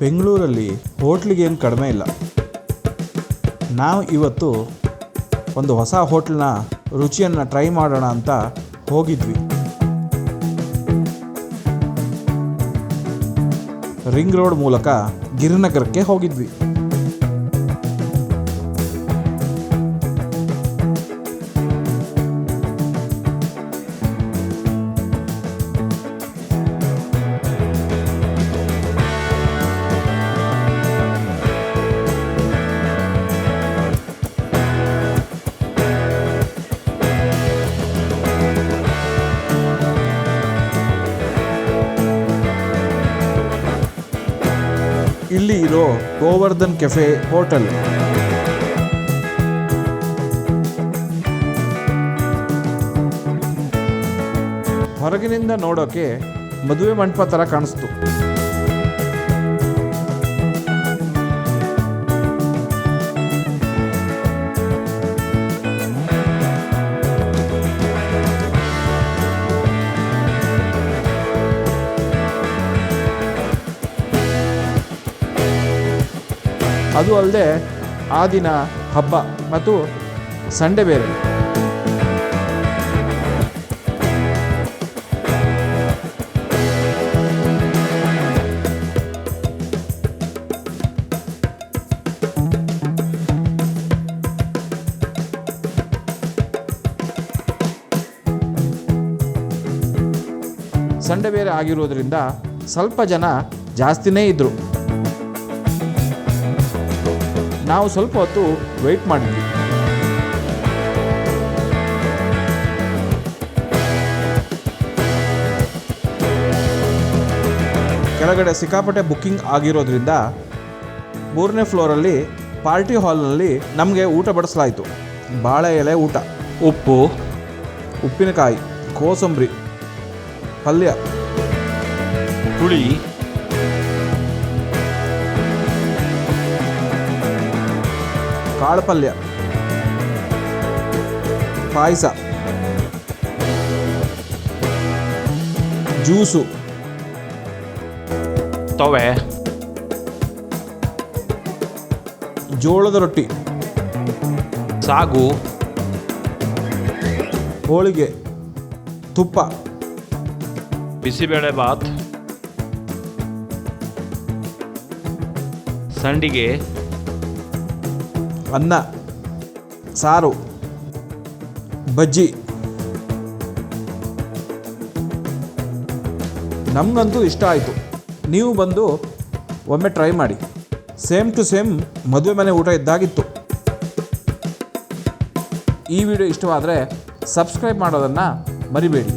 ಬೆಂಗಳೂರಲ್ಲಿ ಹೋಟ್ಲಿಗೇನು ಕಡಿಮೆ ಇಲ್ಲ. ನಾವು ಇವತ್ತು ಒಂದು ಹೊಸ ಹೋಟ್ಲನ್ನ, ರುಚಿಯನ್ನು ಟ್ರೈ ಮಾಡೋಣ ಅಂತ ಹೋಗಿದ್ವಿ. ರಿಂಗ್ ರೋಡ್ ಮೂಲಕ ಗಿರಿನಗರಕ್ಕೆ ಹೋಗಿದ್ವಿ. ಇಲ್ಲಿ ಇರೋ ಗೋವರ್ಧನ್ ಕೆಫೆ ಹೋಟೆಲ್. ಹೊರಗಿನಿಂದ ನೋಡೋಕೆ ಮದುವೆ ಮಂಟಪ ಥರ ಕಾಣಿಸ್ತು. ಅದು ಅಲ್ಲದೆ ಆ ದಿನ ಹಬ್ಬ ಮತ್ತು ಸಂಡೆ ಬೇರೆ. ಸಂಡೆ ಬೇರೆ ಆಗಿರೋದ್ರಿಂದ ಸ್ವಲ್ಪ ಜನ ಜಾಸ್ತಿನೇ ಇದ್ದರು ನಾವು ಸ್ವಲ್ಪ ಹೊತ್ತು ವೆಯ್ಟ್ ಮಾಡಿದ್ವಿ ಕೆಳಗಡೆ ಸಿಕ್ಕಾಪಟ್ಟೆ ಬುಕ್ಕಿಂಗ್ ಆಗಿರೋದ್ರಿಂದ ಮೂರನೇ ಫ್ಲೋರಲ್ಲಿ ಪಾರ್ಟಿ ಹಾಲ್ನಲ್ಲಿ ನಮಗೆ ಊಟ ಬಡಿಸಲಾಯಿತು. ಬಾಳೆ ಎಲೆ ಊಟ ಉಪ್ಪು ಉಪ್ಪಿನಕಾಯಿ ಕೋಸಂಬರಿ ಪಲ್ಯ. ಹುಳಿ. ಕಾಳು ಪಲ್ಯ ಪಾಯಸ. ಜ್ಯೂಸು. ತವೆ. ಜೋಳದ ರೊಟ್ಟಿ. ಸಾಗು. ಹೋಳಿಗೆ. ತುಪ್ಪ. ಬಿಸಿಬೇಳೆ ಬಾತ್. ಸಂಡಿಗೆ. ಅನ್ನ, ಸಾರು, ಬಜ್ಜಿ. ನಮಗಂತೂ ಇಷ್ಟ ಆಯಿತು. ನೀವು ಬಂದು ಒಮ್ಮೆ ಟ್ರೈ ಮಾಡಿ. ಸೇಮ್ ಟು ಸೇಮ್ ಮದುವೆ ಮನೆ ಊಟ ಇದ್ದಾಗಿತ್ತು. ಈ ವಿಡಿಯೋ ಇಷ್ಟವಾದರೆ ಸಬ್ಸ್ಕ್ರೈಬ್ ಮಾಡೋದನ್ನು ಮರಿಬೇಡಿ.